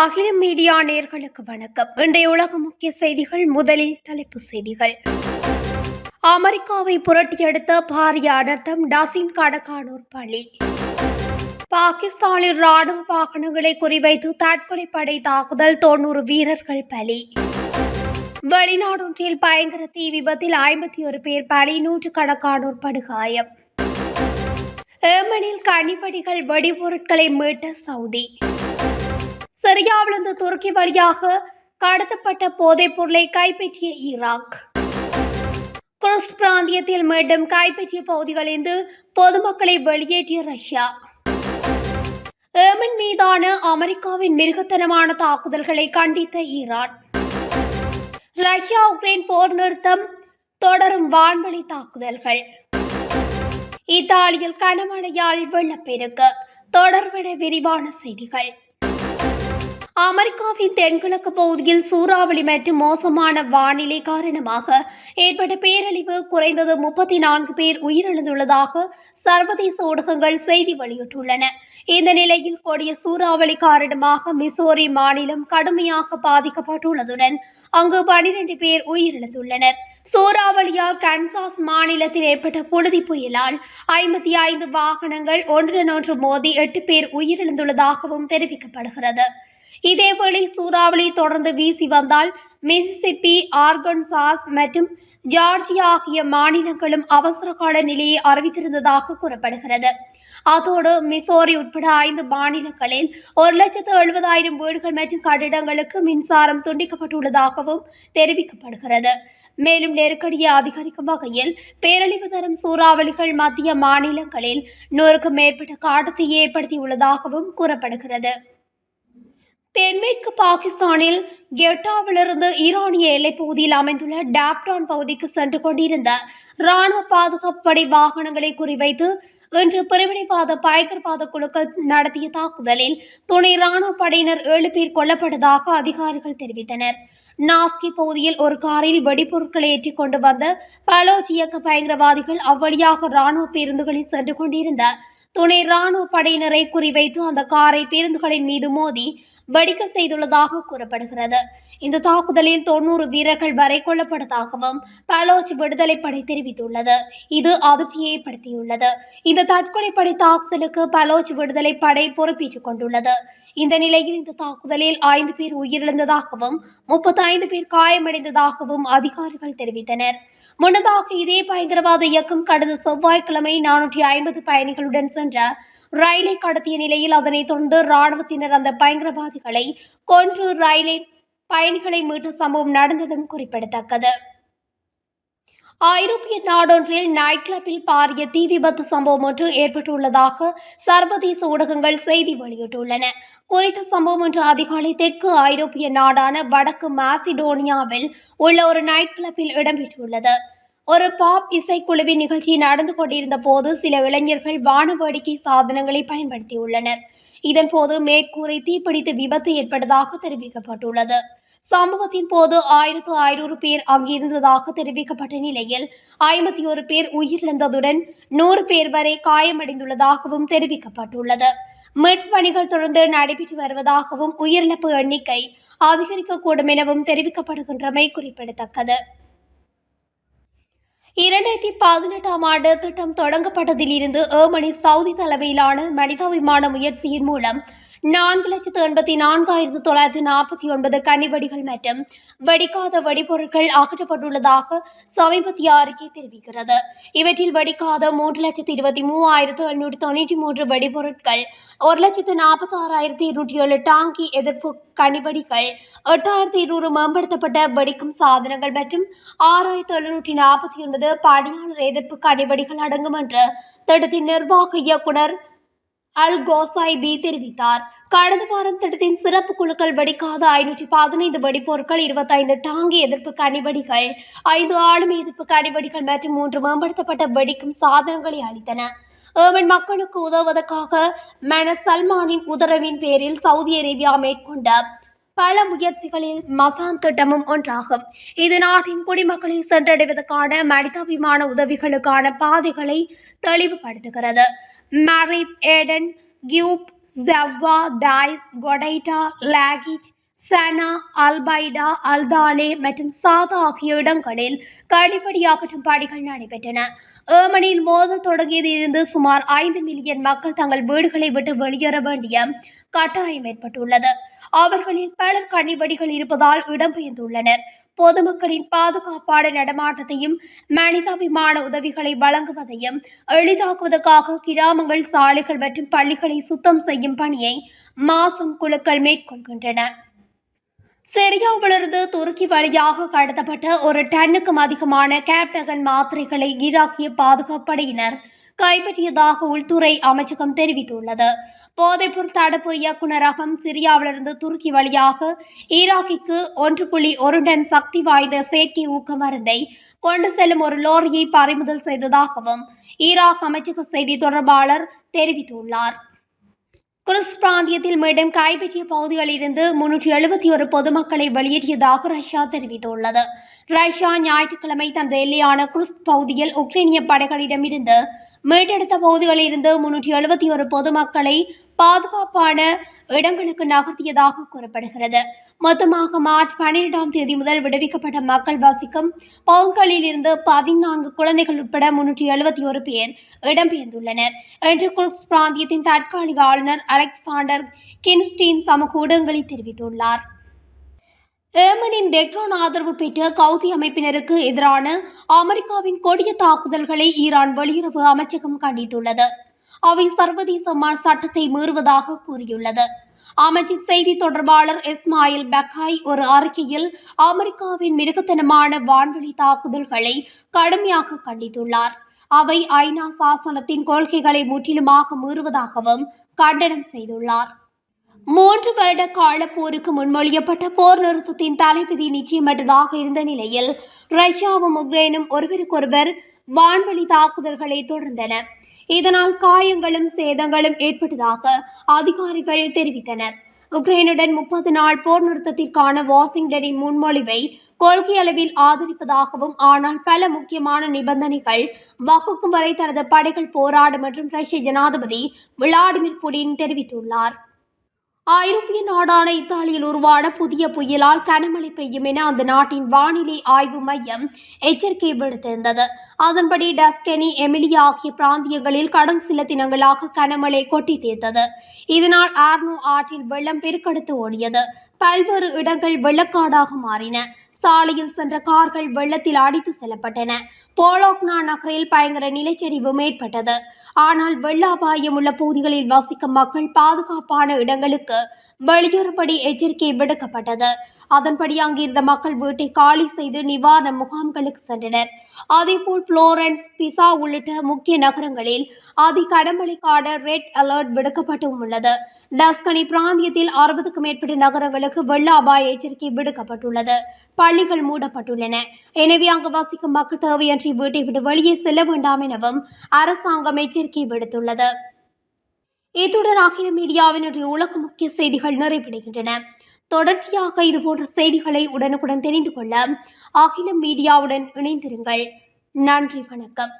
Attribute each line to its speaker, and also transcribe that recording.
Speaker 1: அகில மீடியா நேர்களுக்கு வணக்கம். இன்றைய உலக முக்கிய செய்திகள் முதலில் தலைப்பு செய்திகள். அமெரிக்காவை புரட்டியெடுத்த பாரிய அனர்த்தம் டசின் கணக்கானோர் பலி. பாகிஸ்தானில் ராணுவ வாகனங்களை குறிவைத்து தற்கொலை படை தாக்குதல் தொன்னூறு வீரர்கள் பலி. வெளிநாடொன்றில் பயங்கர தீ விபத்தில் ஐம்பத்தி ஒரு பேர் பலி நூற்றுக்கணக்கானோர் படுகாயம். ஏமனில் கனிவடிகள் வெடிபொருட்களை மீட்ட சவுதி. சிரியாவிலிருந்து துருக்கி வழியாக கடத்தப்பட்ட போதைப் பொருளை கைப்பற்றிய ஈராக். குர்ஸ் பிராந்தியத்தில் மீண்டும் கைப்பற்றிய பகுதிகளிலிருந்து பொதுமக்களை வெளியேற்றிய ரஷ்யா. ஏமன் மீதான அமெரிக்காவின் மிருகத்தனமான தாக்குதல்களை கண்டித்த ஈரான். ரஷ்யா உக்ரைன் போர் நிறுத்தம் தொடரும் வான்வழி தாக்குதல்கள். இத்தாலியில் கனமழையால் வெள்ளப்பெருக்கு தொடர்பட விரிவான செய்திகள். அமெரிக்காவின் தென்கிழக்கு பகுதியில் சூறாவளி மற்றும் மோசமான வானிலை காரணமாக ஏற்பட்ட பேரழிவு குறைந்தது முப்பத்தி நான்கு பேர் உயிரிழந்துள்ளதாக சர்வதேச ஊடகங்கள் செய்தி வெளியிட்டுள்ளன. இந்த நிலையில் கொடிய சூறாவளி காரணமாக மிசோரி மாநிலம் கடுமையாக பாதிக்கப்பட்டுள்ளதுடன் அங்கு பனிரெண்டு பேர் உயிரிழந்துள்ளனர். சூறாவளியால் கன்சாஸ் மாநிலத்தில் ஏற்பட்ட புழுதி புயலால் ஐம்பத்தி ஐந்து வாகனங்கள் ஒன்றுடன் ஒன்று மோதி எட்டு பேர் உயிரிழந்துள்ளதாகவும் தெரிவிக்கப்படுகிறது. இதேவேளை சூறாவளி தொடர்ந்து வீசி வந்தால் மிசிசிப்பி ஆர்கன்சாஸ் மற்றும் ஜார்ஜியா ஆகிய மாநிலங்களும் அவசரகால நிலையை அறிவித்திருந்ததாக கூறப்படுகிறது. அதோடு மிசோரி உட்பட ஐந்து மாநிலங்களில் ஒரு லட்சத்து எழுபதாயிரம் வீடுகள் மற்றும் கட்டிடங்களுக்கு மின்சாரம் துண்டிக்கப்பட்டுள்ளதாகவும் தெரிவிக்கப்படுகிறது. மேலும் நெருக்கடியை அதிகரிக்கும் வகையில் பேரழிவு தரும் சூறாவளிகள் மத்திய மாநிலங்களில் நூறுக்கும் மேற்பட்ட காட்டத்தை ஏற்படுத்தியுள்ளதாகவும் கூறப்படுகிறது. தென்மேற்கு பாகிஸ்தானில் கெட்டாவிலிருந்து ஈரானிய எல்லைப் பகுதியில் அமைந்துள்ள டாப்டான் பகுதிக்கு சென்று கொண்டிருந்த ராணுவ பாதுகாப்பு படை வாகனங்களை குறிவைத்து இன்று பிரிவினைவாத பயங்கரவாத குழுக்கள் நடத்திய தாக்குதலில் துணை ராணுவ படையினர் ஏழு பேர் கொல்லப்பட்டதாக அதிகாரிகள் தெரிவித்தனர். நாஸ்கி பகுதியில் ஒரு காரில் வெடிபொருட்களை ஏற்றிக் கொண்டு வந்த பலோஜ் இயக்க பயங்கரவாதிகள் அவ்வழியாக ராணுவ பேருந்துகளில் சென்று கொண்டிருந்த துணை ராணுவ படையினரை குறிவைத்து அந்த காரை பேருந்துகளின் மீது மோதி வெடிக்க செய்துள்ளதாக கூறப்படுகிறது. இந்த தாக்குதலில் தொன்னூறு வீரர்கள் வரை கொல்லப்பட்டதாகவும் பலோச் விடுதலை படை தெரிவித்துள்ளது. இது அதிர்ச்சியை படுத்தியுள்ளது இந்த தற்கொலை படை தாக்குதலுக்கு பலோச் விடுதலை படை பொறுப்பேற்றுக் கொண்டுள்ளது. இந்த நிலையில் இந்த தாக்குதலில் ஐந்து பேர் உயிரிழந்ததாகவும் முப்பத்தைந்து பேர் காயமடைந்ததாகவும் அதிகாரிகள் தெரிவித்தனர். முன்னதாக இதே பயங்கரவாத இயக்கம் கடந்த செவ்வாய்க்கிழமை நானூற்றி ஐம்பது பயணிகளுடன் சென்ற ரயிலை கடத்திய நிலையில் அதனைத் தொடர்ந்து ராணுவத்தினர் அந்த பயங்கரவாதிகளை கொன்று ரயிலை பயணிகளை மீட்ட சம்பவம் நடந்ததும் குறிப்பிடத்தக்கது. ஐரோப்பிய நாடொன்றில் நைட் கிளப்பில் பாரிய தீ விபத்து சம்பவம் ஒன்று ஏற்பட்டுள்ளதாக சர்வதேச ஊடகங்கள் செய்தி வெளியிட்டுள்ளன. குறித்த சம்பவம் ஒன்று அதிகாலை தெற்கு ஐரோப்பிய நாடான வடக்கு மாசிடோனியாவில் உள்ள ஒரு நைட் கிளப்பில் இடம்பெற்றுள்ளது. ஒரு பாப் இசைக்குழுவின் நிகழ்ச்சி நடந்து கொண்டிருந்த போது சில இளைஞர்கள் வான வேடிக்கை சாதனங்களை பயன்படுத்தியுள்ளனர். இதன்போது மேற்கூரை தீப்பிடித்து விபத்து ஏற்பட்டதாக தெரிவிக்கப்பட்டுள்ளது. சம்பவத்தின் போது ஆயிரத்து ஐநூறு பேர் அங்கிருந்ததாக தெரிவிக்கப்பட்ட நிலையில் ஐம்பத்தி ஒரு பேர் உயிரிழந்ததுடன் நூறு பேர் வரை காயமடைந்துள்ளதாகவும் தெரிவிக்கப்பட்டுள்ளது. மீட்பணிகள் தொடர்ந்து நடைபெற்று வருவதாகவும் உயிரிழப்பு எண்ணிக்கை அதிகரிக்கக்கூடும் எனவும் தெரிவிக்கப்படுகின்றமை குறிப்பிடத்தக்கது. இரண்டாயிரத்தி பதினெட்டாம் ஆண்டு திட்டம் தொடங்கப்பட்டதிலிருந்து ஏமனி சவுதி தலைமையிலான மனிதாபிமான முயற்சியின் மூலம் நான்கு லட்சத்து எண்பத்தி நான்காயிரத்து தொள்ளாயிரத்து நாற்பத்தி ஒன்பது கனிவடிகள் மற்றும் வெடிக்காத வெடிபொருட்கள் அகற்றப்பட்டுள்ளதாக சமீபத்திய அறிக்கை தெரிவிக்கிறது. இவற்றில் வெடிக்காத மூன்று லட்சத்து இருபத்தி மூவாயிரத்து எழுநூற்றி தொண்ணூற்றி மூன்று வெடிபொருட்கள் ஒரு லட்சத்து நாற்பத்தி ஆறாயிரத்தி இருநூற்றி ஏழு டாங்கி எதிர்ப்பு கனிவடிகள் எட்டாயிரத்தி இருநூறு மேம்படுத்தப்பட்ட வெடிக்கும் சாதனங்கள் மற்றும் ஆறாயிரத்து எழுநூற்றி நாற்பத்தி ஒன்பது பணியாளர் எதிர்ப்பு கனிவடிகள் அடங்கும் என்று திட்டத்தின் நிர்வாக இயக்குனர் அல் கோசாய்பி தெரிவித்தார். கடந்த வாரம் திட்டத்தின் சிறப்பு குழுக்கள் வெடிக்காத ஐநூற்றி பதினைந்து வெடிப்பொருட்கள் இருபத்தைந்து டாங்கி எதிர்ப்பு கனிவடிகள் ஐந்து ஆளுமை எதிர்ப்பு கனிவடிகள் மற்றும் மூன்று மேம்படுத்தப்பட்ட வெடிக்கும் சாதனங்களை அளித்தன. ஏமன் மக்களுக்கு உதவுவதற்காக மன சல்மானின் உதரவின் பேரில் சவுதி அரேபியா மேற்கொண்ட பல முயற்சிகளில் மசான் திட்டமும் ஒன்றாகும். இது நாட்டின் குடிமக்களை சென்றடைவதற்கான மனிதாபிமான உதவிகளுக்கான பாதைகளை தெளிவுபடுத்துகிறது. மரிப் ஏடன் கியூப் ஜவ்வா Taiz Hodeidah Lahij Sanaa Al Bayda Al Dhale மற்றும் சாதா ஆகிய இடங்களில் கடிப்படியாகற்றும் பணிகள் நடைபெற்றன. ஏமனில் மோதல் தொடங்கியதிலிருந்து சுமார் ஐந்து மில்லியன் மக்கள் தங்கள் வீடுகளை விட்டு வெளியேற வேண்டிய கட்டாயம் ஏற்பட்டுள்ளது. அவர்களில் பலர் கனிவடிகள் இருப்பதால் இடம்பெயர்ந்துள்ளனர். பொதுமக்களின் பாதுகாப்பான நடமாட்டத்தையும் மனிதாபிமான உதவிகளை வழங்குவதையும் எளிதாக்குவதற்காக கிராமங்கள் சாலைகள் மற்றும் பள்ளிகளை சுத்தம் செய்யும் பணியை மாசம் குழுக்கள் மேற்கொள்கின்றன. சிரியாவிலிருந்து துருக்கி வழியாக கடத்தப்பட்ட ஒரு டன்னுக்கும் அதிகமான கேப்டகன் மாத்திரைகளை ஈராக்கிய பாதுகாப்பு படையினர் கைப்பற்றியதாக உள்துறை அமைச்சகம் தெரிவித்துள்ளது. போதைப்பொருள் தடுப்பு இயக்குநரகம் சிரியாவிலிருந்து துருக்கி வழியாக ஈராக்கிற்கு ஒன்று புள்ளி ஒரு டன் சக்தி வாய்ந்த செயற்கை ஊக்க மருந்தை கொண்டு செல்லும் ஒரு லோரியை பறிமுதல் செய்ததாகவும் ஈராக் அமைச்சக செய்தி தொடர்பாளர் தெரிவித்துள்ளார். குருஸ் பிராந்தியத்தில் மீண்டும் கைப்பற்றிய பகுதிகளிலிருந்து முன்னூற்றி எழுபத்தி ஒரு பொதுமக்களை வெளியேற்றியதாக ரஷ்யா தெரிவித்துள்ளது. ரஷ்யா ஞாயிற்றுக்கிழமை தனது எல்லையான குருஸ் பகுதியில் உக்ரைனிய படைகளிடமிருந்து மீட்டெடுத்த பகுதிகளிலிருந்து முன்னூற்றி எழுபத்தி ஒரு பொதுமக்களை பாதுகாப்பான இடங்களுக்கு நகர்த்தியதாக கூறப்படுகிறது. மொத்தமாக மார்ச் பன்னிரெண்டாம் தேதி முதல் விடுவிக்கப்பட்ட மக்கள் வசிக்கும் பகுதிகளில் இருந்து பதினான்கு குழந்தைகள் உட்பட முன்னூற்றி எழுபத்தி ஒரு பேர் இடம்பெயர்ந்துள்ளனர். என்று குர்க்ஸ் பிராந்தியத்தின் தற்காலிக ஆளுநர் அலெக்சாண்டர் கின்ஸ்டீன் சமூக ஊடகங்களில் தெரிவித்துள்ளார். ஏமனின் தெக்ரான் ஆதரவு பெற்ற கவுதி அமைப்பினருக்கு எதிரான அமெரிக்காவின் கொடிய தாக்குதல்களை ஈரான் வெளியுறவு அமைச்சகம் கண்டித்துள்ளது. அவை சர்வதேச சட்டத்தை மீறுவதாக கூறியுள்ளது. அமைச்சின் செய்தி தொடர்பாளர் இஸ்மாயில் பக்காய் ஒரு அறிக்கையில் அமெரிக்காவின் மிருகத்தனமான வான்வெளி தாக்குதல்களை கடுமையாக கண்டித்துள்ளார். அவை ஐநா சாசனத்தின் கொள்கைகளை முற்றிலுமாக மீறுவதாகவும் கண்டனம் செய்துள்ளார். மூன்று வருட கால போருக்கு முன்மொழியப்பட்ட போர் நிறுத்தத்தின் தலைவிதி நிச்சயமற்றதாக இருந்த நிலையில் ரஷ்யாவும் உக்ரைனும் ஒருவருக்கொருவர் வான்வெளி தாக்குதல்களை தொடர்ந்தன இதனால் காயங்களும் சேதங்களும் ஏற்பட்டதாக அதிகாரிகள் தெரிவித்தனர். உக்ரைனுடன் முப்பது நாள் போர் நிறுத்தத்திற்கான வாஷிங்டனின் முன்மொழிவை கொள்கை அளவில் ஆதரிப்பதாகவும் ஆனால் பல முக்கியமான நிபந்தனைகள் வகுக்கும் வரை தனது படைகள் போராடும் என்றும் ரஷ்ய ஜனாதிபதி விளாடிமிர் புடின் தெரிவித்துள்ளார். ஐரோப்பிய நாடான இத்தாலியில் உருவான புதிய புயலால் கனமழை பெய்யும் என அந்த நாட்டின் வானிலை ஆய்வு மையம் எச்சரிக்கை விடுத்திருந்தது. அதன்படி டஸ்கெனி எமிலியா ஆகிய பிராந்தியங்களில் கடந்த சில தினங்களாக கனமழை கொட்டி தீர்த்தது. இதனால் ஆர்னோ ஆற்றில் வெள்ளம் பெருக்கெடுத்து ஓடியது. பல்வேறு இடங்கள் வெள்ளக்காடாக மாறின. சாலையில் சென்ற கார்கள் வெள்ளத்தில் அடித்து செல்லப்பட்டன. போலோக்னா நகரில் பயங்கர நிலச்சரிவும் ஏற்பட்டது ஆனால் வெள்ள அபாயம் உள்ள பகுதிகளில் வசிக்கும் மக்கள் பாதுகாப்பான இடங்களுக்கு வெளியேறும்படி எச்சரிக்கை விடுக்கப்பட்டது. அதன்படி அங்கிருந்த மக்கள் வீட்டை காலி செய்து நிவாரண முகாம்களுக்கு சென்றனர். அதேபோல் புளோரன்ஸ் பிசா உள்ளிட்ட முக்கிய நகரங்களில் அதி கனமழைக்கான ரெட் அலர்ட் விடுக்கப்பட்டும் உள்ளது. டஸ்கனி பிராந்தியத்தில் அறுபதுக்கும் மேற்பட்ட நகரங்களுக்கு வெள்ள அபாய எச்சரிக்கை விடுக்கப்பட்டுள்ளது. பள்ளிகள் மூடப்பட்டுள்ளன. எனவே அங்கு வசிக்கும் மக்கள் தேவையன்றி வீட்டை விட்டு வெளியே செல்ல வேண்டாம் எனவும் அரசாங்கம் எச்சரிக்கை விடுத்துள்ளது. இத்துடன் அகில மீடியாவினுடைய உலக முக்கிய செய்திகள் நிறைவடைகின்றன. தொடர்ச்சியாக இதுபோன்ற செய்திகளை உடனுக்குடன் தெரிந்து கொள்ள அகில மீடியாவுடன் இணைந்திருங்கள். நன்றி வணக்கம்.